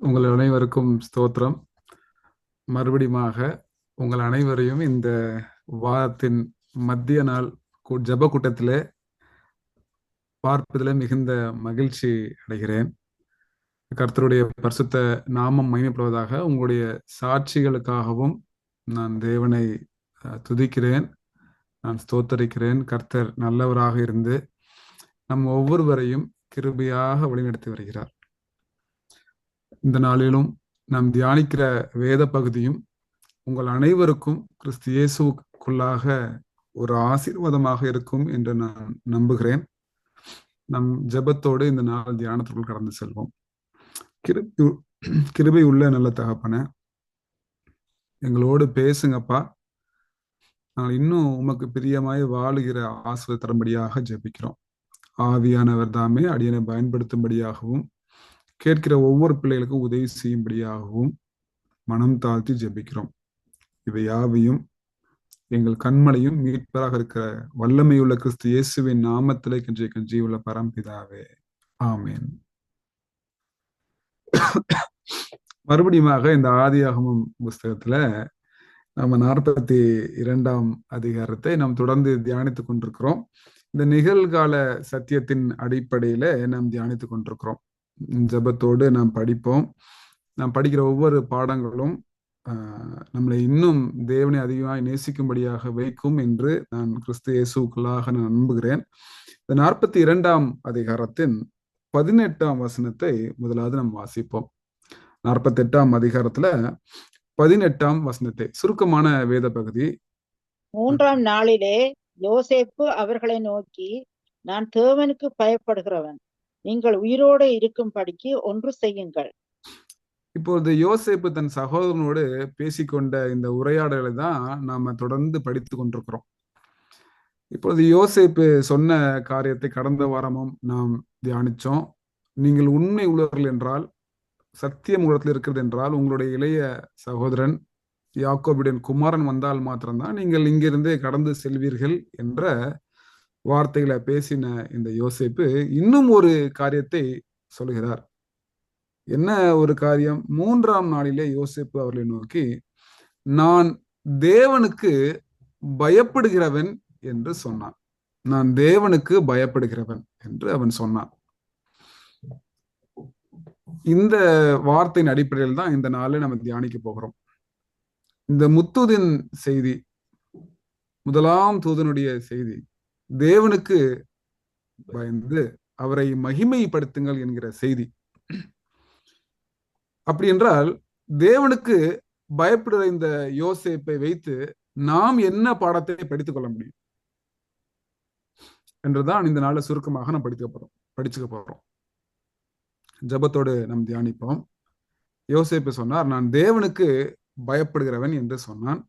உங்கள் அனைவருக்கும் ஸ்தோத்திரம். மறுபடியுமாக உங்கள் அனைவரையும் இந்த வாரத்தின் மத்திய நாள் கூ- ஜெப கூட்டத்திலே பார்ப்பதில் மிகுந்த மகிழ்ச்சி அடைகிறேன். கர்த்தருடைய பரிசுத்த நாமம் மகிமைப்படுவதாக உங்களுடைய சாட்சிகளுக்காகவும் நான் தேவனை துதிக்கிறேன். நான் ஸ்தோத்தரிக்கிறேன். கர்த்தர் நல்லவராக இருந்து நம் ஒவ்வொருவரையும் கிருபியாக வழிநடத்தி வருகிறார். இந்த நாளிலும் நாம் தியானிக்கிற வேத பகுதியும் உங்கள் அனைவருக்கும் கிறிஸ்து இயேசுக்குள்ளாக ஒரு ஆசீர்வாதமாக இருக்கும் என்று நான் நம்புகிறேன். நம் ஜெபத்தோடு இந்த நாள் தியானத்திற்குள் கடந்து செல்வோம். கிருபை கிருபை உள்ள நல்ல தகப்பன எங்களோடு பேசுங்கப்பா. நாங்கள் இன்னும் உமக்கு பிரியமாய் வாழுகிற ஆசிரியர் தரும்படியாக ஜெபிக்கிறோம். ஆவியானவர் தாமே அடியனை பயன்படுத்தும்படியாகவும் கேட்கிற ஒவ்வொரு பிள்ளைகளுக்கும் உதவி செய்யும்படியாகவும் மனம் தாழ்த்தி ஜெபிக்கிறோம். இவை யாவையும் எங்கள் கண்மலையும் மீட்பராக இருக்கிற வல்லமையுள்ள கிறிஸ்து இயேசுவின் நாமத்திலே கெஞ்சிய கஞ்சியுள்ள பரம்பிதாவே. ஆமேன். மறுபடியுமாக இந்த ஆதியாகமம் புஸ்தகத்துல நம்ம நாற்பத்தி இரண்டாம் அதிகாரத்தை நாம் தொடர்ந்து தியானித்துக் கொண்டிருக்கிறோம். இந்த நிகழ்கால சத்தியத்தின் அடிப்படையில நாம் தியானித்துக் கொண்டிருக்கிறோம். ஜெபத்தோடு நாம் படிப்போம். நாம் படிக்கிற ஒவ்வொரு பாடங்களும் ஆஹ், நம்மளை இன்னும் தேவனை அதிகமாக நேசிக்கும்படியாக வைக்கும் என்று நான் கிறிஸ்து இயேசுக்குள்ளாக நான் நம்புகிறேன். இந்த நாற்பத்தி இரண்டாம் அதிகாரத்தின் பதினெட்டாம் வசனத்தை முதலாவது நாம் வாசிப்போம். நாற்பத்தி எட்டாம் அதிகாரத்துல பதினெட்டாம் வசனத்தை சுருக்கமான வேத பகுதி. மூன்றாம் நாளிலே யோசேப்பு அவர்களை நோக்கி நான் தேவனுக்கு பயப்படுகிறவன் நீங்கள் உயிரோடு இருக்கும்படிக்கு ஒன்று செய்யுங்கள். இப்பொழுது யோசேப்பு தன் சகோதரனோடு பேசிக்கொண்ட இந்த உரையாடலை தான் நாம தொடர்ந்து படித்து கொண்டிருக்கிறோம். இப்பொழுது யோசேப்பு சொன்ன காரியத்தை கடந்த வாரமும் நாம் தியானிச்சோம். நீங்கள் உண்மை உள்ளவர்கள் என்றால் சத்தியம் உலகத்தில் இருக்கிறது என்றால் உங்களுடைய இளைய சகோதரன் யாக்கோபிடன் குமாரன் வந்தால் மாத்திரம்தான் நீங்கள் இங்கிருந்தே கடந்து செல்வீர்கள் என்ற வார்த்தைகளை பேசின இந்த யோசிப்பு இன்னும் ஒரு காரியத்தை சொல்கிறார். என்ன ஒரு காரியம்? மூன்றாம் நாளிலே யோசிப்பு அவர்களை நோக்கி நான் தேவனுக்கு பயப்படுகிறவன் என்று சொன்னான். நான் தேவனுக்கு பயப்படுகிறவன் என்று அவன் சொன்னான். இந்த வார்த்தையின் அடிப்படையில் தான் இந்த நாளை நம்ம தியானிக்க போகிறோம். இந்த முத்துதின் செய்தி முதலாம் தூதனுடைய செய்தி தேவனுக்கு பயந்து அவரை மகிமைப்படுத்துங்கள் என்கிற செய்தி. அப்படி என்றால் தேவனுக்கு பயப்படுகிற இந்த யோசேப்பை வைத்து நாம் என்ன பாடத்தை படித்துக் கொள்ள முடியும்? என்றுதான் இந்த நாள்ல சுருக்கமாக நாம் படிக்க போறோம் படிச்சுக்க போறோம். ஜெபத்தோடு நாம் தியானிப்போம். யோசேப்பு சொன்னார் நான் தேவனுக்கு பயப்படுகிறவன் என்று சொன்னான்.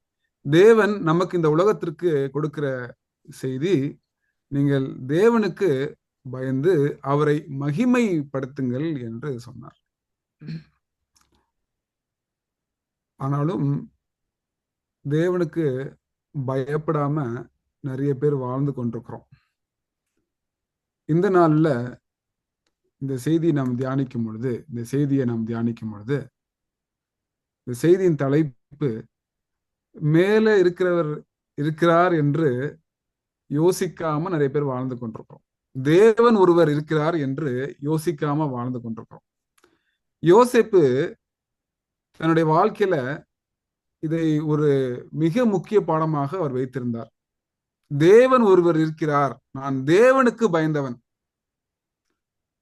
தேவன் நமக்கு இந்த உலகத்திற்கு கொடுக்கிற செய்தி நீங்கள் தேவனுக்கு பயந்து அவரை மகிமைப்படுத்துங்கள் என்று சொன்னார். ஆனாலும் தேவனுக்கு பயப்படாம நிறைய பேர் வாழ்ந்து கொண்டிருக்கிறோம். இந்த நாள்ல இந்த செய்தியை நாம் தியானிக்கும் பொழுது இந்த செய்தியை நாம் தியானிக்கும் பொழுது இந்த செய்தியின் தலைப்பு மேலே இருக்கிறவர் இருக்கிறார் என்று யோசிக்காம நிறைய பேர் வாழ்ந்து கொண்டிருக்கிறோம். தேவன் ஒருவர் இருக்கிறார் என்று யோசிக்காம வாழ்ந்து கொண்டிருக்கிறோம். யோசேப்பு தன்னுடைய வாழ்க்கையில இதை ஒரு மிக முக்கிய பாடமாக அவர் வைத்திருந்தார். தேவன் ஒருவர் இருக்கிறார். நான் தேவனுக்கு பயந்தவன்.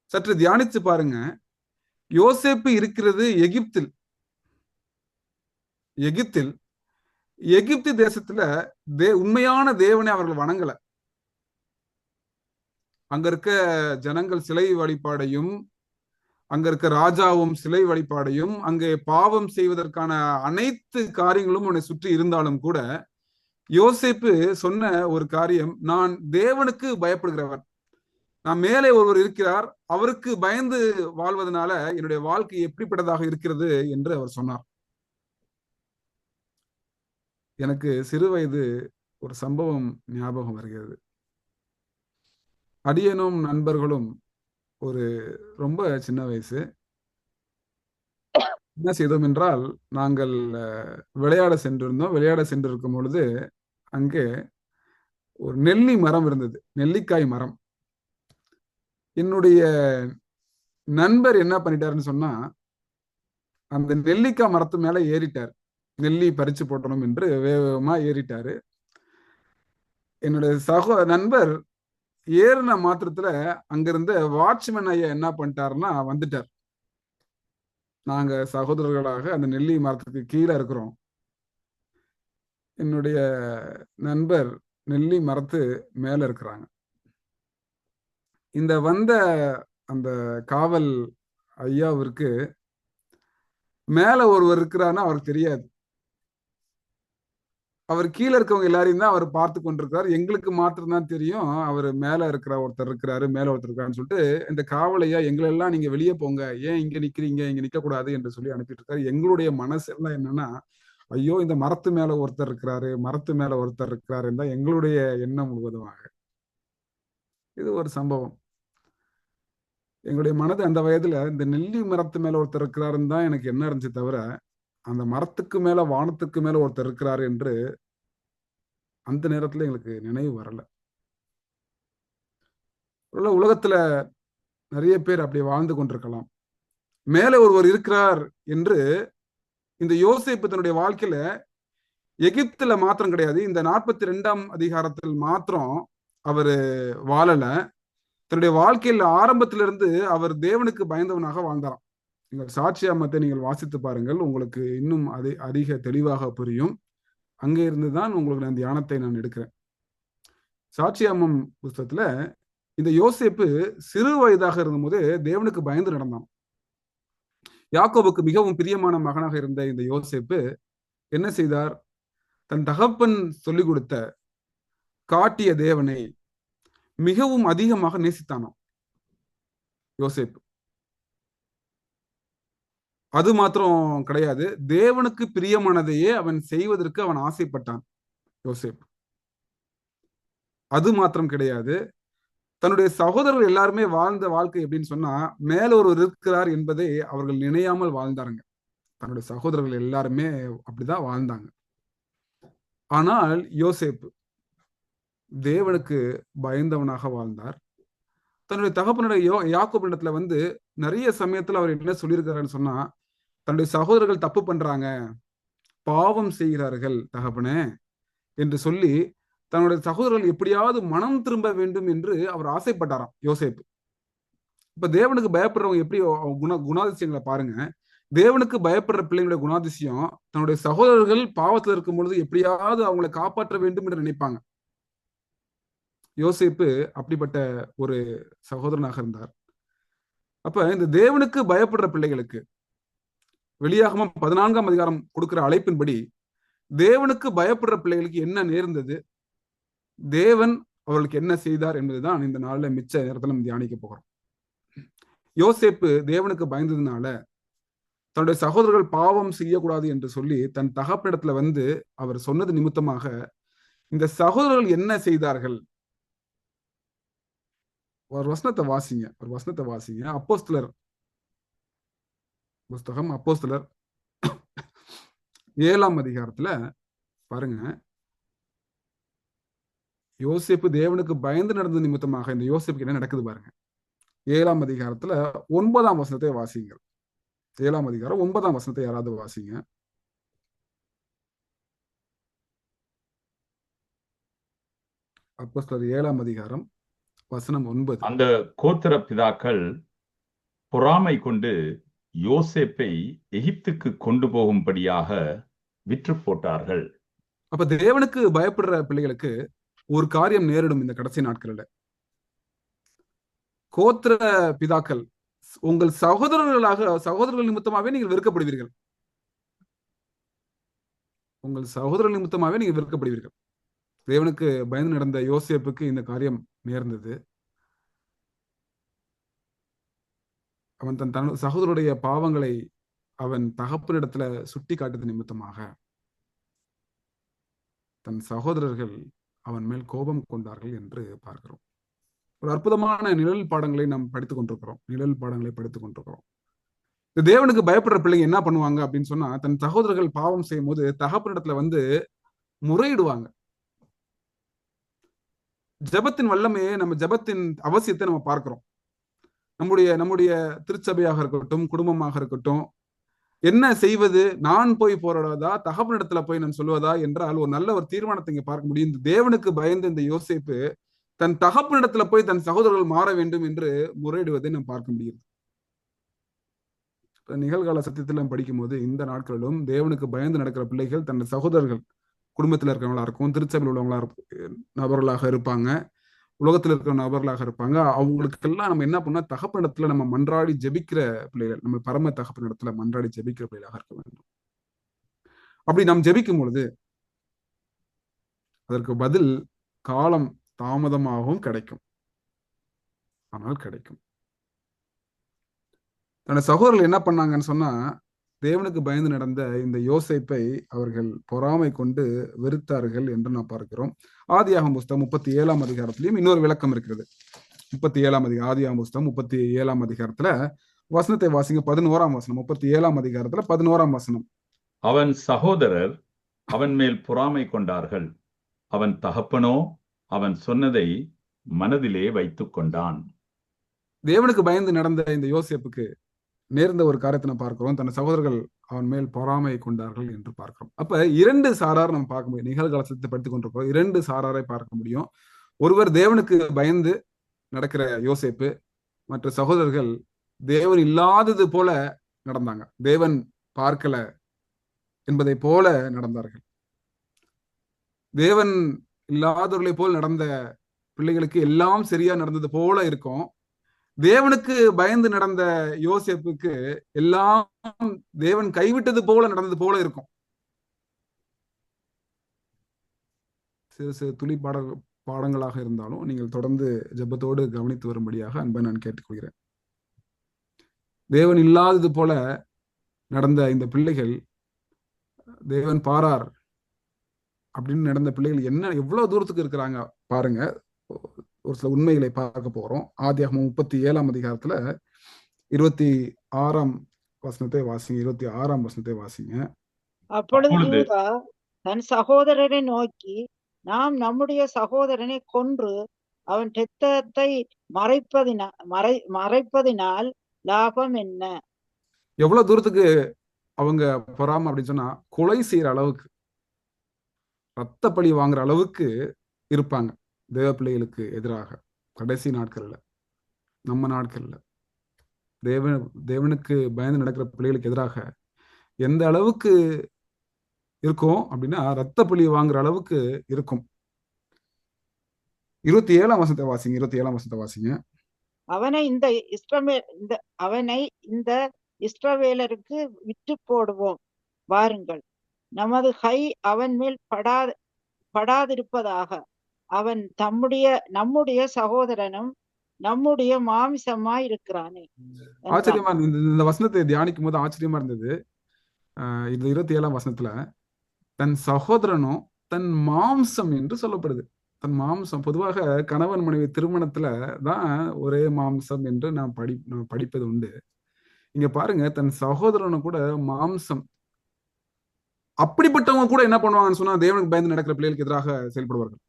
சற்று தியானித்து பாருங்க. யோசேப்பு இருக்கிறது எகிப்தில். எகிப்தில். எகிப்து தேசத்துல தே உண்மையான தேவனை அவர்கள் வணங்கல. அங்க இருக்க ஜனங்கள் சிலை வழிபாடையும் அங்க இருக்க ராஜாவும் சிலை வழிபாடையும் அங்கே பாவம் செய்வதற்கான அனைத்து காரியங்களும் உன்னை சுற்றி இருந்தாலும் கூட யோசிப்பு சொன்ன ஒரு காரியம் நான் தேவனுக்கு பயப்படுகிறவன். நான் மேலே ஒருவர் இருக்கிறார் அவருக்கு பயந்து வாழ்வதனால என்னுடைய வாழ்க்கை எப்படிப்பட்டதாக இருக்கிறது என்று அவர் சொன்னார். எனக்கு சிறு வயது ஒரு சம்பவம் ஞாபகம் வருகிறது. அடியனும் நண்பர்களும் ஒரு ரொம்ப சின்ன வயசு. என்ன செய்தோம் என்றால் நாங்கள் விளையாட சென்றிருந்தோம். விளையாட சென்றிருக்கும் பொழுது அங்கே ஒரு நெல்லி மரம் இருந்தது. நெல்லிக்காய் மரம். என்னுடைய நண்பர் என்ன பண்ணிட்டாருன்னு சொன்னா அந்த நெல்லிக்காய் மரத்து மேல ஏறிட்டார். நெல்லி பறிச்சு போட்டணும் என்று வேகமா ஏறிட்டாரு. என்னுடைய சகோ நண்பர் ஏறின மாத்திரத்துல அங்கிருந்த வாட்ச்மேன் ஐயா என்ன பண்ணிட்டாருன்னா வந்துட்டார். நாங்க சகோதரர்களாக அந்த நெல்லி மரத்துக்கு கீழே இருக்கிறோம். என்னுடைய நண்பர் நெல்லி மரத்து மேல இருக்கிறாங்க. இந்த வந்த அந்த காவல் ஐயாவிற்கு மேல ஒருவர் இருக்கிறான்னு அவருக்கு தெரியாது. அவர் கீழே இருக்கவங்க எல்லாரையும் தான் அவர் பார்த்து கொண்டிருக்கிறார். எங்களுக்கு மாத்திரம் தான் தெரியும். அவர் மேல இருக்கிற ஒருத்தர் இருக்கிறாரு மேல ஒருத்தர் இருக்காருன்னு சொல்லிட்டு இந்த காவலையா எங்களெல்லாம் நீங்க வெளியே போங்க. ஏன் இங்க நிக்கிறீங்க? இங்க நிக்க கூடாது என்று சொல்லி அனுப்பிட்டு இருக்காரு எங்களுடைய மனசு எல்லாம் என்னன்னா ஐயோ இந்த மரத்து மேல ஒருத்தர் இருக்கிறாரு மரத்து மேல ஒருத்தர் இருக்கிறாருன்னு தான் எங்களுடைய எண்ணம் முழுவதுமாக. இது ஒரு சம்பவம். எங்களுடைய மனது அந்த வயதுல இந்த நெல்லி மரத்து மேல ஒருத்தர் இருக்கிறாருன்னு தான் எனக்கு என்ன இருந்துச்சு தவிர அந்த மரத்துக்கு மேல வானத்துக்கு மேல ஒருத்தர் இருக்கிறார் என்று அந்த நேரத்துல எங்களுக்கு நினைவு வரல. உலகத்துல நிறைய பேர் அப்படி வாழ்ந்து கொண்டிருக்கலாம். மேலே ஒருவர் இருக்கிறார் என்று இந்த யோசிப்பு தன்னுடைய வாழ்க்கையில எகிப்துல மாத்திரம் கிடையாது. இந்த நாற்பத்தி ரெண்டாம் அதிகாரத்தில் மாத்திரம் அவரு வாழல. தன்னுடைய வாழ்க்கையில் ஆரம்பத்திலிருந்து அவர் தேவனுக்கு பயந்தவனாக வாழ்ந்தாராம். நீங்கள் சாட்சியாமத்தை நீங்கள் வாசித்து பாருங்கள். உங்களுக்கு இன்னும் அது அதிக தெளிவாக புரியும். அங்கே இருந்து தான் உங்களுக்கு நான் தியானத்தை நான் எடுக்கிறேன். சாட்சியாமம் புஸ்தகத்துல இந்த யோசேப்பு சிறு வயதாக இருந்தபோது தேவனுக்கு பயந்து நடந்தான். யாக்கோபுக்கு மிகவும் பிரியமான மகனாக இருந்த இந்த யோசேப்பு என்ன செய்தார்? தன் தகப்பன் சொல்லிக் கொடுத்த காட்டிய தேவனை மிகவும் அதிகமாக நேசித்தானாம் யோசேப்பு. அது மாத்திரம் கிடையாது. தேவனுக்கு பிரியமானதையே அவன் செய்வதற்கு அவன் ஆசைப்பட்டான். யோசிப். அது மாத்திரம் கிடையாது. தன்னுடைய சகோதரர்கள் எல்லாருமே வாழ்ந்த வாழ்க்கை எப்படின்னு சொன்னா மேல ஒருவர் இருக்கிறார் என்பதை அவர்கள் நினையாமல் வாழ்ந்தாருங்க. தன்னுடைய சகோதரர்கள் எல்லாருமே அப்படிதான் வாழ்ந்தாங்க. ஆனால் யோசேப்பு தேவனுக்கு பயந்தவனாக வாழ்ந்தார். தன்னுடைய தகப்பனுடைய யோ யாக்கோபிடத்துல வந்து நிறைய சமயத்துல அவர் என்ன சொல்லியிருக்காருன்னு சொன்னா தன்னுடைய சகோதரர்கள் தப்பு பண்றாங்க பாவம் செய்கிறார்கள் தகப்பனே என்று சொல்லி தன்னுடைய சகோதரர்கள் எப்படியாவது மனம் திரும்ப வேண்டும் என்று அவர் ஆசைப்பட்டாராம் யோசிப்பு. இப்ப தேவனுக்கு பயப்படுறவங்க எப்படி குண குணாதிசயங்களை பாருங்க. தேவனுக்கு பயப்படுற பிள்ளைங்களுடைய குணாதிசயம் தன்னுடைய சகோதரர்கள் பாவத்தில் இருக்கும் பொழுது எப்படியாவது அவங்களை காப்பாற்ற வேண்டும் என்று நினைப்பாங்க. யோசிப்பு அப்படிப்பட்ட ஒரு சகோதரனாக இருந்தார். அப்ப இந்த தேவனுக்கு பயப்படுற பிள்ளைகளுக்கு வெளியாகமும் பதினான்காம் அதிகாரம் கொடுக்கிற அழைப்பின்படி தேவனுக்கு பயப்படுற பிள்ளைகளுக்கு என்ன நேர்ந்தது? தேவன் அவர்களுக்கு என்ன செய்தார் என்பதுதான் இந்த நாள்ல மிச்ச நேரத்தில் நம்ம தியானிக்க போகிறோம் யோசேப்பு தேவனுக்கு பயந்ததுனால தன்னுடைய சகோதரர்கள் பாவம் செய்யக்கூடாது என்று சொல்லி தன் தகப்பிடத்துல வந்து அவர் சொன்னது நிமித்தமாக இந்த சகோதரர்கள் என்ன செய்தார்கள்? ஒரு வசனத்தை வாசிங்க ஒரு வசனத்தை வாசிங்க அப்போஸ்தலர் புஸ்தகம் அப்போஸ்தலர் ஏழாம் அதிகாரத்துல பாருங்க. யோசிப்பு தேவனுக்கு பயந்து நடந்த நிமித்தமாக இந்த யோசிப்புக்கு என்ன நடக்குது பாருங்க. ஏழாம் அதிகாரத்துல ஒன்பதாம் வசனத்தை வாசிங்க ஏழாம் அதிகாரம் ஒன்பதாம் வசனத்தை யாராவது வாசிங்க. அப்போஸ்தலர் ஏழாம் அதிகாரம் வசனம் ஒன்பது. அந்த கோத்திர பிதாக்கள் பொறாமை கொண்டு யோசேப்பை எகிப்துக்கு கொண்டு போகும்படியாக விற்று போட்டார்கள். அப்ப தேவனுக்கு பயப்படுற பிள்ளைகளுக்கு ஒரு காரியம் நேரிடும் இந்த கடைசி நாட்களில். கோத்திர பிதாக்கள் உங்கள் சகோதரர்களாக சகோதரர்கள் நிமித்தமாவே நீங்கள் வெறுக்கப்படுவீர்கள். உங்கள் சகோதரர்கள் நிமித்தமாவே நீங்கள் வெறுக்கப்படுவீர்கள். தேவனுக்கு பயந்து நடந்த யோசேப்புக்கு இந்த காரியம் நேர்ந்தது. அவன் தன் தன் சகோதரருடைய பாவங்களை அவன் தகப்பனிடத்துல சுட்டி காட்டுறது நிமித்தமாக தன் சகோதரர்கள் அவன் மேல் கோபம் கொண்டார்கள் என்று பார்க்கிறோம். ஒரு அற்புதமான நிழல் பாடங்களை நாம் படித்துக் கொண்டிருக்கிறோம். நிழல் பாடங்களை படித்துக் கொண்டிருக்கிறோம். இந்த தேவனுக்கு பயப்படுற பிள்ளைங்க என்ன பண்ணுவாங்க அப்படின்னு சொன்னா தன் சகோதரர்கள் பாவம் செய்யும் போது தகப்பனிடத்துல வந்து முறையிடுவாங்க. ஜெபத்தின் வல்லமையே நம்ம ஜெபத்தின் அவசியத்தை நம்ம பார்க்கிறோம். நம்முடைய நம்முடைய திருச்சபையாக இருக்கட்டும் குடும்பமாக இருக்கட்டும் என்ன செய்வது நான் போய் போராடுவதா தகப்பனிடத்துல போய் நான் சொல்வதா என்றால் ஒரு நல்ல ஒரு தீர்மானத்தை இங்க பார்க்க முடியும். இந்த தேவனுக்கு பயந்த இந்த யோசிப்பு தன் தகப்பனிடத்துல போய் தன் சகோதரர்கள் மாற வேண்டும் என்று முறையிடுவதை நாம் பார்க்க முடியுது நிகழ்கால சத்தியத்துல படிக்கும் படிக்கும்போது இந்த நாட்களிலும் தேவனுக்கு பயந்து நடக்கிற பிள்ளைகள் தன் சகோதரர்கள் குடும்பத்தில் இருக்கிறவங்களா இருக்கும் திருச்சபையில் உள்ளவங்களா நபர்களாக இருப்பாங்க. உலகத்தில் இருக்கிற நபர்களாக இருப்பாங்க. அவங்களுக்கெல்லாம் நம்ம என்ன பண்ணா தகப்பனிடத்துல நம்ம மன்றாடி ஜெபிக்கிற பிள்ளைகள் நம்ம பரம தகப்பனிடத்துல மன்றாடி ஜெபிக்கிற பிள்ளைகளாக இருக்க வேண்டும். அப்படி நாம் ஜெபிக்கும் பொழுது அதற்கு பதில் காலம் தாமதமாகவும் கிடைக்கும். ஆனால் கிடைக்கும். தன்னோட சகோதரர்கள் என்ன பண்ணாங்கன்னு சொன்னா தேவனுக்கு பயந்து நடந்த இந்த யோசேப்பை அவர்கள் பொறாமை கொண்டு வெறுத்தார்கள் என்று நாம் பார்க்கிறோம். ஆதியாகம புஸ்தகம் முப்பத்தி ஏழாம் அதிகாரத்திலையும் இன்னொரு விளக்கம் இருக்கிறது. முப்பத்தி ஏழாம் அதிகாரம் ஆதியாகம புஸ்தகம் முப்பத்தி ஏழாம் அதிகாரத்துல வசனத்தை வாசிங்க. பதினோராம் வசனம் முப்பத்தி ஏழாம் அதிகாரத்துல பதினோராம் வசனம். அவன் சகோதரர் அவன் மேல் பொறாமை கொண்டார்கள். அவன் தகப்பனோ அவன் சொன்னதை மனதிலே வைத்துக் கொண்டான் தேவனுக்கு பயந்து நடந்த இந்த யோசேப்புக்கு நேர்ந்த ஒரு காரியத்தை நம்ம பார்க்கிறோம். தன் சகோதரர்கள் அவன் மேல் பொறாமை கொண்டார்கள் என்று பார்க்கிறோம். அப்ப இரண்டு சாரார் நம்ம பார்க்க முடியும். நிகழ்காலத்தை படித்துக் கொண்டிருக்கிறோம். இரண்டு சாராரை பார்க்க முடியும். ஒருவர் தேவனுக்கு பயந்து நடக்கிற யோசிப்பு மற்ற சகோதரர்கள் தேவன் இல்லாதது போல நடந்தாங்க. தேவன் பார்க்கல என்பதை போல நடந்தார்கள். தேவன் இல்லாதவர்களை போல் நடந்த பிள்ளைகளுக்கு எல்லாம் சரியா நடந்தது போல இருக்கும். தேவனுக்கு பயந்து நடந்த யோசேப்புக்கு எல்லாம் தேவன் கைவிட்டது போல நடந்தது போல இருக்கும். சிறு சிறு துளி பாட பாடங்களாக இருந்தாலும் நீங்கள் தொடர்ந்து ஜெபத்தோடு கவனித்து வரும்படியாக அன்பை நான் கேட்டுக்கொள்கிறேன். தேவன் இல்லாதது போல நடந்த இந்த பிள்ளைகள் தேவன் பாரார் அப்படின்னு நடந்த பிள்ளைகள் என்ன எவ்வளவு தூரத்துக்கு இருக்கிறாங்க பாருங்க. ஒரு சில உண்மைகளை பார்க்க போறோம். ஆதியாகமம் முப்பத்தி ஏழாம் அதிகாரத்துல இருபத்தி ஆறாம் வசனத்தை வாசிங்க. இருபத்தி ஆறாம் வசனத்தை வாசிங்க. அப்பொழுது தன் சகோதரரை நோக்கி நாம் நம்முடைய சகோதரனை கொன்று அவன் இரத்தத்தை மறைப்பதினா மறை மறைப்பதினால் லாபம் என்ன? எவ்வளவு தூரத்துக்கு அவங்க பொறாம அப்படின்னு சொன்னா கொலை செய்யற அளவுக்கு ரத்த பழி வாங்குற அளவுக்கு இருப்பாங்க. தேவ பிள்ளைகளுக்கு எதிராக கடைசி நாட்கள்ல நம்ம நாட்கள்ல தேவன் தேவனுக்கு பயந்து நடக்கிற பிள்ளைகளுக்கு எதிராக எந்த அளவுக்கு இருக்கும் அப்படின்னா ரத்த புலி வாங்குற அளவுக்கு இருக்கும். இருபத்தி ஏழாம் வசனத்தை வாசிங்க இருபத்தி ஏழாம் வசனத்தை வாசிங்க. அவனை இந்த இஸ்ரமே இந்த அவனை இந்த இஸ்ரவேலருக்கு விட்டு போடுவோம் வாருங்கள். நமது கை அவன் மேல் படா படாதிருப்பதாக அவன் தம்முடைய நம்முடைய சகோதரனும் நம்முடைய மாமிசமாய் இருக்கிறானே. ஆச்சரியமா இருந்தது. இந்த- வசனத்தை தியானிக்கும் போது ஆச்சரியமா இருந்தது. இந்த இருபத்தி ஏழாம் வசனத்துல தன் சகோதரனும் தன் மாம்சம் என்று சொல்லப்படுது. தன் மாம்சம் பொதுவாக கணவன் மனைவி திருமணத்துல தான் ஒரே மாம்சம் என்று நாம் படி நாம் படிப்பது உண்டு. இங்க பாருங்க தன் சகோதரனும் கூட மாம்சம். அப்படிப்பட்டவங்க கூட என்ன பண்ணுவாங்கன்னு சொன்னா தேவனுக்கு பயந்து நடக்கிற பிள்ளைகளுக்கு எதிராக செயல்படுவார்கள்.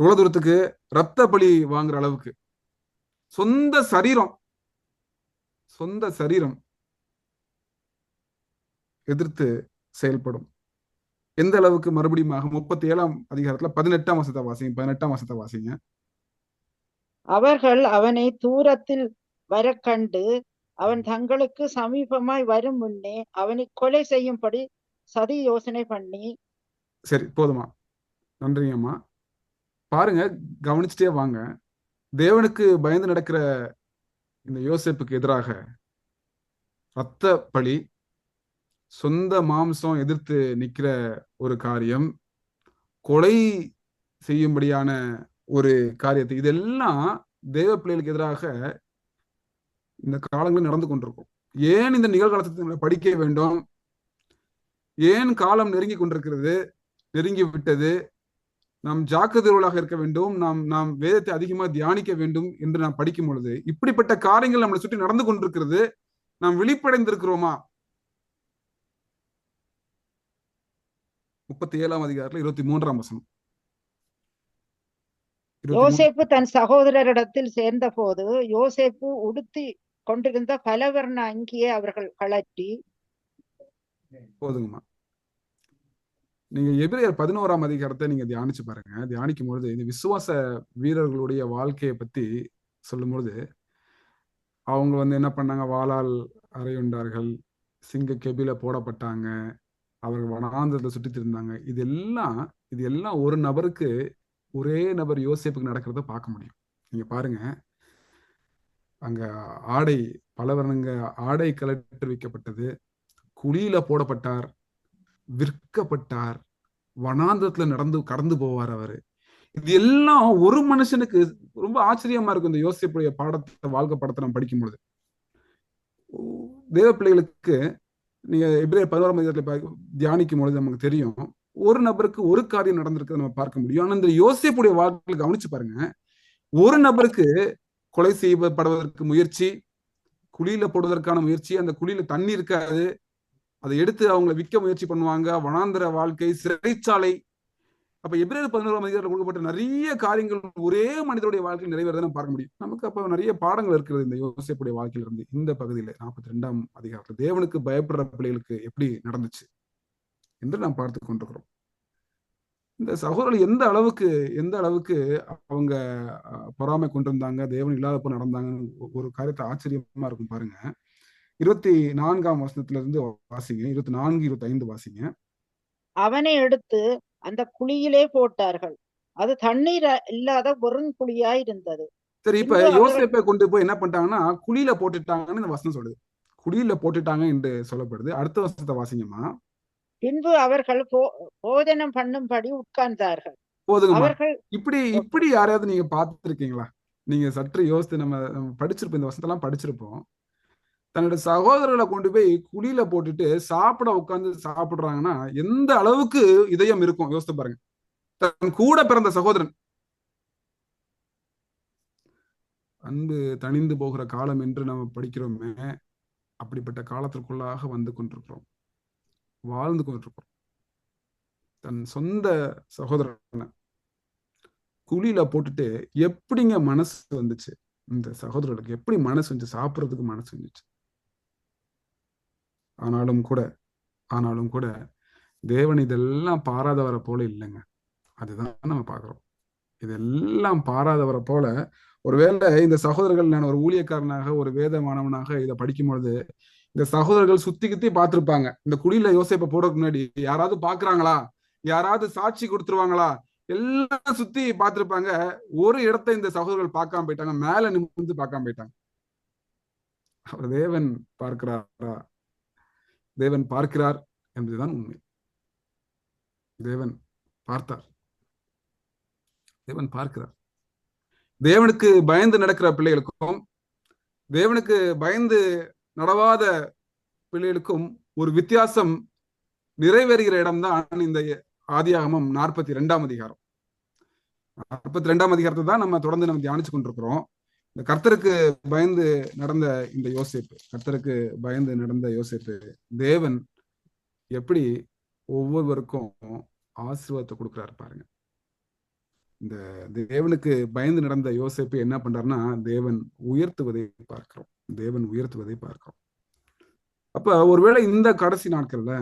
எவ்வளவு தூரத்துக்கு ரத்த பலி வாங்குற அளவுக்கு. சொந்த சரீரம் சொந்த சரீரம் எதிர்த்து செயல்படும். எந்த அளவுக்கு மறுபடியும் முப்பத்தி ஏழாம் அதிகாரத்துல பதினெட்டாம் வசத்தை வாசிங்க பதினெட்டாம் வசத்தை வாசிங்க. அவர்கள் அவனை தூரத்தில் வர கண்டு அவன் தங்களுக்கு சமீபமாய் வரும் முன்னே அவனை கொலை செய்யும்படி சதி யோசனை பண்ணி. சரி போதுமா. நன்றிங்கம்மா. பாருங்க கவனிச்சுட்டே வாங்க. தேவனுக்கு பயந்து நடக்கிற இந்த யோசிப்புக்கு எதிராக ரத்த பழி சொந்த மாம்சம் எதிர்த்து நிற்கிற ஒரு காரியம் கொலை செய்யும்படியான ஒரு காரியத்தை இதெல்லாம் தேவ பிள்ளைகளுக்கு எதிராக இந்த காலங்களில் நடந்து கொண்டிருக்கும். ஏன் இந்த நிகழ்காலத்தை படிக்க வேண்டும்? ஏன் காலம் நெருங்கி கொண்டிருக்கிறது? நெருங்கி விட்டது நாம் ஜாக்கிரதையுள்ளாக இருக்க வேண்டும். நாம் நாம் வேதத்தை அதிகமா தியானிக்க வேண்டும் என்று நாம் படிக்கும் பொழுது இப்படிப்பட்ட காரியங்கள் நம்மளை சுற்றி நடந்து கொண்டிருக்கிறது. நாம் விழிப்படைந்திருக்கிறோமா? முப்பத்தி ஏழாம் அதிகாரத்துல இருபத்தி மூன்றாம் வசனம் யோசேப்பு தன் சகோதரரிடத்தில் சேர்ந்தபோது யோசேப்பு உடுத்தி கொண்டிருந்த பலவர்ண அங்கியை அவர்கள் கழற்றி போதுங்கம்மா. நீங்க எபிரியர் பதினோராம் அதிகாரத்தை நீங்க தியானிச்சு பாருங்க. தியானிக்கும் பொழுது இந்த விசுவாச வீரர்களுடைய வாழ்க்கையை பத்தி சொல்லும் பொழுது அவங்க வந்து என்ன பண்ணாங்க? வாளால் அறையுண்டார்கள் சிங்க கெபில போடப்பட்டாங்க அவர்கள் வனாந்திரத்தை சுற்றி திருந்தாங்க. இது எல்லாம் இது எல்லாம் ஒரு நபருக்கு ஒரே நபர் யோசிப்புக்கு நடக்கிறத பார்க்க முடியும். நீங்க பாருங்க. அங்க ஆடை பலவர்ணங்க ஆடை கலட்டு வைக்கப்பட்டது. குழியில போடப்பட்டார். விற்கப்பட்டார். வனாந்தரத்துல நடந்து கடந்து போவார் அவரு. இது எல்லாம் ஒரு மனுஷனுக்கு ரொம்ப ஆச்சரியமா இருக்கும் இந்த யோசிப்புடைய பாடத்தை வாழ்க்கை படத்தை நம்ம படிக்கும் பொழுது. தேவ பிள்ளைகளுக்கு நீங்க எப்படி பதினோராம் மதியத்துல தியானிக்கும் பொழுது நமக்கு தெரியும் ஒரு நபருக்கு ஒரு காரியம் நடந்திருக்கிறத நம்ம பார்க்க முடியும். ஆனா இந்த யோசிப்புடைய வாழ்க்கையில கவனிச்சு பாருங்க. ஒரு நபருக்கு கொலை செய்யப்படுவதற்கு முயற்சி குழியில போடுவதற்கான முயற்சி அந்த குழியில தண்ணி இருக்காது அதை எடுத்து அவங்களை விற்க முயற்சி பண்ணுவாங்க. வனாந்தர வாழ்க்கை சிறைச்சாலை. அப்ப எபிரேயர் பதினோராம் அதிகாரத்தில் கொடுக்கப்பட்ட நிறைய காரியங்கள் ஒரே மனிதனுடைய வாழ்க்கையில் நிறைவேறதை நம்ம பார்க்க முடியும். நமக்கு அப்ப நிறைய பாடங்கள் இருக்கிறது இந்த யோசிப்புடைய வாழ்க்கையில இருந்து இந்த பகுதியில நாற்பத்தி ரெண்டாம் அதிகாரத்துல தேவனுக்கு பயப்படுற பிள்ளைகளுக்கு எப்படி நடந்துச்சு என்று நாம் பார்த்து கொண்டிருக்கிறோம். இந்த சகோதரர்கள் எந்த அளவுக்கு எந்த அளவுக்கு அவங்க பொறாமை கொண்டிருந்தாங்க தேவன் இல்லாதப்ப நடந்தாங்க ஒரு காரியத்தை ஆச்சரியமா இருக்கும் பாருங்க. இருபத்தி நான்காம் வசனத்துல இருந்து வாசிங்க. இருபத்தி நான்கு இருபத்தி ஐந்து வாசிங்க. அவனை எடுத்து அந்த குழியிலே போட்டார்கள். அது தண்ணீர் இல்லாத வெறும் குழியாய் இருந்தது. சரி இப்ப யோசேப்பை கொண்டு போய் என்ன பண்ணிட்டாங்கன்னா குழியில போட்டுட்டாங்கன்னு இந்த வசனம் சொல்லுது. குழியில போட்டுட்டாங்க என்று சொல்லப்படுது. அடுத்த வசனத்தை வாசிங்கம்மா. பின்பு அவர்கள் போ போஜனம் பண்ணும்படி உட்கார்ந்தார்கள். அவர்கள் இப்படி இப்படி யாரையாவது நீங்க பார்த்துருக்கீங்களா? நீங்க சற்று யோசித்து நம்ம நம்ம படிச்சிருப்போம். இந்த வசனத்தெல்லாம் படிச்சிருப்போம். தன்னோட சகோதரர்களை கொண்டு போய் குழியில போட்டுட்டு சாப்பிட உட்கார்ந்து சாப்பிடுறாங்கன்னா எந்த அளவுக்கு இதயம் இருக்கும்? யோசித்து பாருங்க. தன் கூட பிறந்த சகோதரன். அன்பு தணிந்து போகிற காலம் என்று நம்ம படிக்கிறோமே அப்படிப்பட்ட காலத்திற்குள்ளாக வந்து கொண்டிருக்கிறோம். வாழ்ந்து கொண்டிருக்கிறோம். தன் சொந்த சகோதரனை குழியில போட்டுட்டு எப்படிங்க மனசு வந்துச்சு? இந்த சகோதரர்களுக்கு எப்படி மனசு வந்துச்சு? சாப்பிட்றதுக்கு மனசு வந்துச்சு? ஆனாலும் கூட ஆனாலும் கூட தேவன் இதெல்லாம் பாராதவரை போல இல்லைங்க. அதுதான் நம்ம பார்க்குறோம். இதெல்லாம் பாராதவரை போல ஒருவேளை இந்த சகோதரர்கள் நான் ஒரு ஊழியக்காரனாக ஒரு வேத மாணவனாக இதை படிக்கும் பொழுது இந்த சகோதரர்கள் சுத்தி கித்தி பார்த்துருப்பாங்க. இந்த குடியில யோசிப்ப போடுறதுக்கு முன்னாடி யாராவது பாக்குறாங்களா யாராவது சாட்சி கொடுத்துருவாங்களா? எல்லாம் சுத்தி பார்த்திருப்பாங்க. ஒரு இடத்தை இந்த சகோதரர்கள் பார்க்காம போயிட்டாங்க. மேல நிமிர்ந்து பார்க்காம போயிட்டாங்க. அவர் தேவன் பார்க்கிறாரா? தேவன் பார்க்கிறார் என்பதுதான் உண்மை. தேவன் பார்த்தார். தேவன் பார்க்கிறார். தேவனுக்கு பயந்து நடக்கிற பிள்ளைகளுக்கும் தேவனுக்கு பயந்து நடவாத பிள்ளைகளுக்கும் ஒரு வித்தியாசம் நிறைவேறுகிற இடம்தான் இந்த ஆதியாகமம் நாற்பத்தி ரெண்டாம் அதிகாரம். நாற்பத்தி ரெண்டாம் அதிகாரத்தை தான் நம்ம தொடர்ந்து நம்ம தியானிச்சு கொண்டிருக்கிறோம். இந்த கர்த்தருக்கு பயந்து நடந்த இந்த யோசிப்பு கர்த்தருக்கு பயந்து நடந்த யோசேப்பு தேவன் எப்படி ஒவ்வொருவருக்கும் ஆசீர்வாதத்தை கொடுக்குறாரு பாருங்க. இந்த தேவனுக்கு பயந்து நடந்த யோசேப்பு என்ன பண்றாருன்னா தேவன் உயர்த்துவதை பார்க்கிறோம். தேவன் உயர்த்துவதை பார்க்கிறோம். அப்ப ஒருவேளை இந்த கடைசி நாட்கள்ல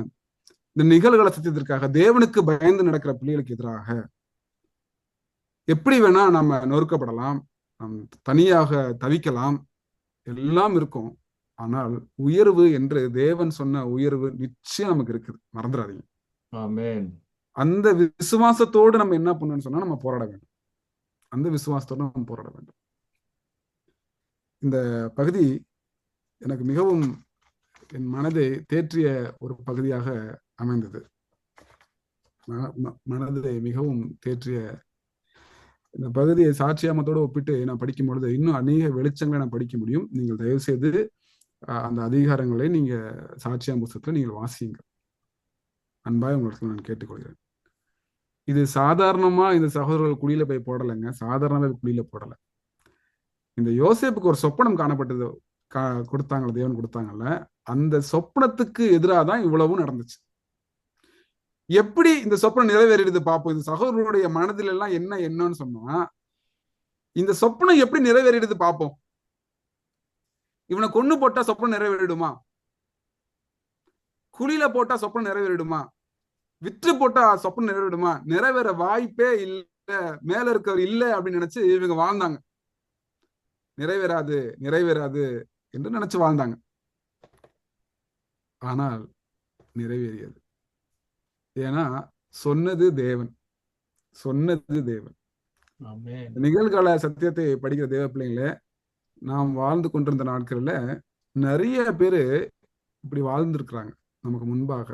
இந்த நிகழ்வுகளை சத்தியத்திற்காக தேவனுக்கு பயந்து நடக்கிற பிள்ளைகளுக்கு எதிராக எப்படி வேணா நம்ம நொறுக்கப்படலாம் நம் தனியாக தவிக்கலாம். எல்லாம் இருக்கும். ஆனால் உயர்வு என்று தேவன் சொன்ன உயர்வு நிச்சயம் நமக்கு இருக்குது. மறந்துடாதீங்க அந்த விசுவாசத்தோடு நம்ம என்ன பண்ணணும்னு சொன்னா நம்ம போராட வேண்டும். அந்த விசுவாசத்தோடு நம்ம போராட வேண்டும். இந்த பகுதி எனக்கு மிகவும் என் மனதை தேற்றிய ஒரு பகுதியாக அமைந்தது. மனதை மிகவும் தேற்றிய இந்த பகுதியை சாட்சியாமத்தோடு ஒப்பிட்டு நான் படிக்கும் பொழுது இன்னும் அநேக வெளிச்சங்களை நான் படிக்க முடியும். நீங்கள் தயவு செய்து அந்த அதிகாரங்களை நீங்க சாட்சியாம் புத்தகத்தில் நீங்கள் வாசியுங்கள். அன்பாய் உங்களுக்கு நான் கேட்டுக்கொள்கிறேன். இது சாதாரணமா இந்த சகோதரர்கள் குழியில போய் போடலைங்க. சாதாரணமா குழியில போடல. இந்த யோசேப்புக்கு ஒரு சொப்பனம் காணப்பட்டது. கா கொடுத்தாங்கல்ல தேவன் கொடுத்தாங்கல்ல. அந்த சொப்பனத்துக்கு எதிராக தான் இவ்வளவும் நடந்துச்சு. எப்படி இந்த சொப்பனம் நிறைவேறிடுது பார்ப்போம் இந்த சகோதரனுடைய மனதில எல்லாம் என்ன என்னன்னு சொன்னா இந்த சொப்பனம் எப்படி நிறைவேறிடுது பார்ப்போம் இவனை கொண்டு போட்டா சொப்பனம் நிறைவேறிடுமா? குழியில போட்டா சொப்பனம் நிறைவேறிடுமா? விற்று போட்டா சொப்பனம் நிறைவேறிடுமா? நிறைவேற வாய்ப்பே இல்ல மேல இருக்கவர் இல்ல அப்படின்னு நினைச்சு இவங்க வாழ்ந்தாங்க. நிறைவேறாது நிறைவேறாது என்று நினைச்சு வாழ்ந்தாங்க. ஆனால் நிறைவேறியது. ஏன்னா சொன்னது தேவன். சொன்னது தேவன். நிகழ்கால சத்தியத்தை படிக்கிற தேவ பிள்ளைங்களே நாம் வாழ்ந்து கொண்டிருந்த நாட்கள்ல நிறைய பேரு இப்படி வாழ்ந்திருக்கிறாங்க நமக்கு முன்பாக.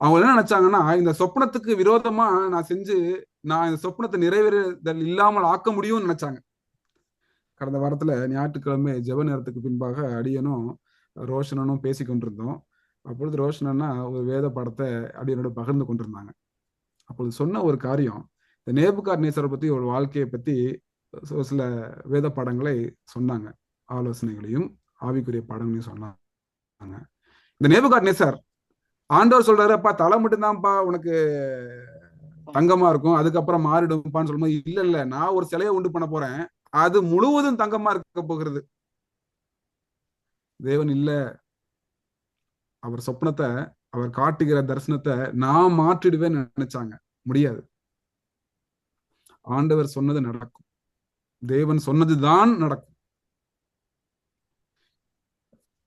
அவங்க என்ன நினைச்சாங்கன்னா இந்த சொப்பனத்துக்கு விரோதமா நான் செஞ்சு நான் இந்த சொப்பனத்தை நிறைவேறுதல் இல்லாமல் ஆக்க முடியும்னு நினைச்சாங்க. கடந்த வாரத்துல ஞாயிற்றுக்கிழமை ஜெப நேரத்துக்கு பின்பாக அடியனும் ரோஷனனும் பேசி கொண்டிருந்தோம் அப்பொழுது ரோஷனன்னா ஒரு வேத படத்தை அப்படி என்னோட பகிர்ந்து கொண்டிருந்தாங்க. அப்பொழுது சொன்ன ஒரு காரியம் இந்த நேபுகார் நேசரை பத்தி ஒரு வாழ்க்கையை பத்தி ஒரு சில வேத படங்களை சொன்னாங்க. ஆலோசனைகளையும் ஆவிக்குரிய படங்களையும் சொன்னாங்க. இந்த நேபுகார் நேசர் ஆண்டவர் சொல்றாருப்பா தலை மட்டும்தான்ப்பா உனக்கு தங்கமா இருக்கும். அதுக்கப்புறம் மாறிடும்ப்பான்னு சொல்லும்போது இல்ல இல்ல நான் ஒரு சிலையை உண்டு பண்ண போறேன். அது முழுவதும் தங்கமா இருக்க போகிறது. தேவன் இல்ல அவர் சொப்னத்தை அவர் காட்டுகிற தரிசனத்தை நான் மாற்றிடுவேன்னு நினைச்சாங்க. முடியாது. ஆண்டவர் சொன்னது நடக்கும். தேவன் சொன்னதுதான் நடக்கும்.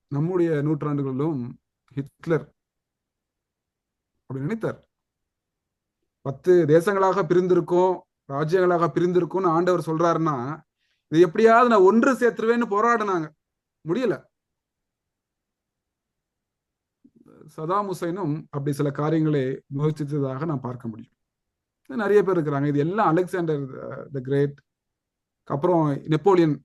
நம்முடைய நூற்றாண்டுகளிலும் ஹிட்லர் அப்படி நினைத்தார். பத்து தேசங்களாக பிரிந்திருக்கும் ராஜ்யங்களாக பிரிந்திருக்கும்னு ஆண்டவர் சொல்றாருன்னா இது எப்படியாவது நான் ஒன்று சேர்த்துருவேன்னு போராடினாங்க. முடியல. சதாம் ஹுசைனும் அப்படி சில காரியங்களை முயற்சித்ததாக நான் பார்க்க முடியும். நிறைய பேர் இருக்கிறாங்க. இது எல்லாம் அலெக்சாண்டர் த கிரேட். அப்புறம் நெப்போலியன்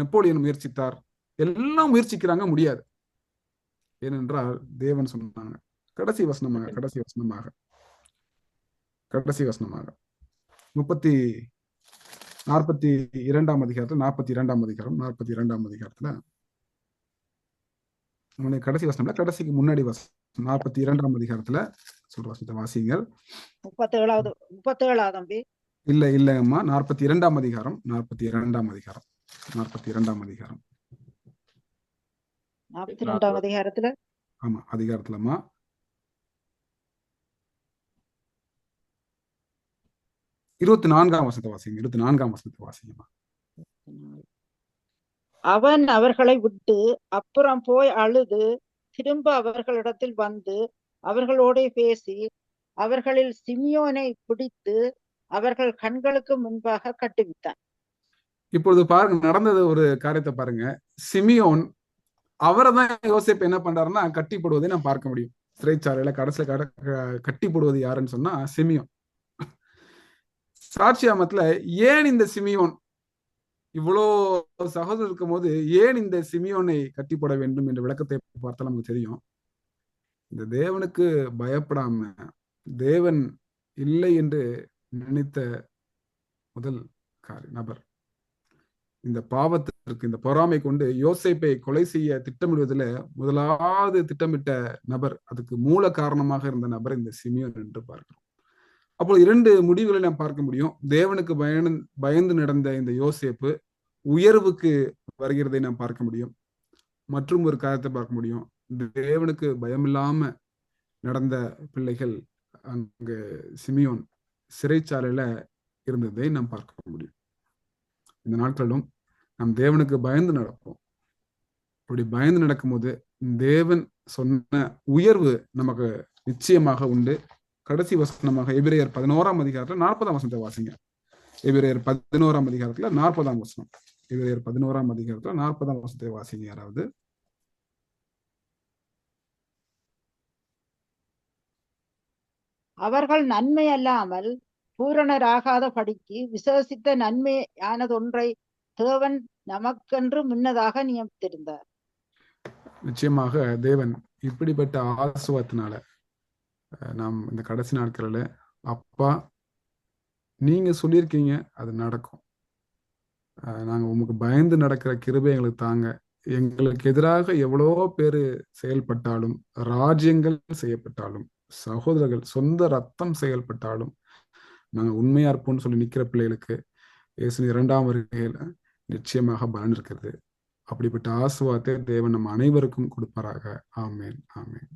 நெப்போலியன் முயற்சித்தார். எல்லாம் முயற்சிக்கிறாங்க முடியாது. ஏனென்றால் தேவன் சொன்னாங்க கடைசி வசனமாக கடைசி வசனமாக கடைசி வசனமாக. முப்பத்தி நாற்பத்தி இரண்டாம் அதிகாரத்தில் நாற்பத்தி இரண்டாம் அதிகாரம் நாற்பத்தி இரண்டாம் அதிகாரத்துல உங்களுடைய கடைசி வசனம்ல கடைசிக்கு முன்னாடி வசனம். நாற்பத்தி இரண்டாம் அதிகாரத்துல சொல்ற வசனத்தை வாசிங்கள் முப்பத்தி ஏழாவது முப்பத்தி ஏழாவது தம்பி. இல்ல இல்லைங்கம்மா நாற்பத்தி இரண்டாம் அதிகாரம் நாற்பத்தி இரண்டாம் அதிகாரம் நாற்பத்தி இரண்டாம் அதிகாரம். நாற்பத்தி ரெண்டாம் அதிகாரத்துல? ஆமா அதிகாரத்துலம்மா இருபத்தி நான்காம் வசனத்தை வாசிங்க இருபத்தி நான்காம் வசனத்தை வாசிங்கம்மா அவன் அவர்களை விட்டு அப்புறம் போய் அழுது திரும்ப அவர்களிடத்தில் வந்து அவர்களோட பேசி அவர்களில் சிமியோனை பிடித்து அவர்கள் கண்களுக்கு முன்பாக கட்டுவித்தான். இப்பொழுது பாருங்க நடந்தது ஒரு காரியத்தை பாருங்க. சிமியோன் அவரை தான் யோசிப்பு என்ன பண்றாருன்னா கட்டி போடுவதை நான் பார்க்க முடியும். சிறைச்சாலையில கடைசியில கட கட்டி போடுவது யாருன்னு சொன்னா சிமியோன். சாட்சியாமத்துல ஏன் இந்த சிமியோன் இவ்வளோ சகோதரர் இருக்கும் போது ஏன் இந்த சிமியோனை கட்டிப்பட வேண்டும் என்ற விளக்கத்தை பார்த்தா நமக்கு தெரியும். இந்த தேவனுக்கு பயப்படாம தேவன் இல்லை என்று நினைத்த முதல் காரி நபர். இந்த பாவத்திற்கு இந்த பொறாமை கொண்டு யோசைப்பை கொலை செய்ய திட்டமிடுவதில் முதலாவது திட்டமிட்ட நபர் அதுக்கு மூல காரணமாக இருந்த நபர் இந்த சிமியோன் என்று பார்க்கிறோம். அப்போ இரண்டு முடிவுகளை நாம் பார்க்க முடியும். தேவனுக்கு பயந்து பயந்து நடந்த இந்த யோசேப்பு உயர்வுக்கு வருகிறதை நாம் பார்க்க முடியும். மற்றும் ஒரு காரியத்தை பார்க்க முடியும். தேவனுக்கு பயமில்லாம நடந்த பிள்ளைகள் அங்கு சிமியோன் சிறைச்சாலையில இருந்ததை நாம் பார்க்க முடியும். இந்த நாட்களிலும் நாம் தேவனுக்கு பயந்து நடப்போம். அப்படி பயந்து நடக்கும்போது தேவன் சொன்ன உயர்வு நமக்கு நிச்சயமாக உண்டு. கடைசி வசனமாக எபிரேயர் பதினோராம் அதிகாரத்துல நாற்பதாம் வசனத்தை வாசிங்க. எபிரேயர் பதினோராம் அதிகாரத்துல நாற்பதாம் வசனம். எபிரேயர் பதினோராம் அதிகாரத்துல நாற்பதாம் வசனத்தை வாசிங்க யாராவது. அவர்கள் நன்மை அல்லாமல் பூரணராகாத படிக்கு விசேஷித்த நன்மையானதொன்றை தேவன் நமக்கென்று முன்னதாக நியமித்திருந்தார். நிச்சயமாக தேவன் இப்படிப்பட்ட ஆசுவத்தினால நாம் இந்த கடைசி நாட்களில் அப்பா நீங்க சொல்லியிருக்கீங்க அது நடக்கும். அஹ் நாங்க உமக்கு பயந்து நடக்கிற கிருபை எங்களுக்கு தாங்க. எங்களுக்கு எதிராக எவ்வளோ பேர் செயல்பட்டாலும் ராஜ்யங்கள் செய்யப்பட்டாலும் சகோதரர்கள் சொந்த ரத்தம் செயல்பட்டாலும் நாங்க உண்மையா இருப்போம்னு சொல்லி நிக்கிற பிள்ளைகளுக்கு இயேசு இரண்டாம் வருகையில் நிச்சயமாக பலன் இருக்கிறது. அப்படிப்பட்ட ஆசுவாத்தை தேவன் நம்ம அனைவருக்கும் கொடுப்பாராக. ஆமேன் ஆமேன்.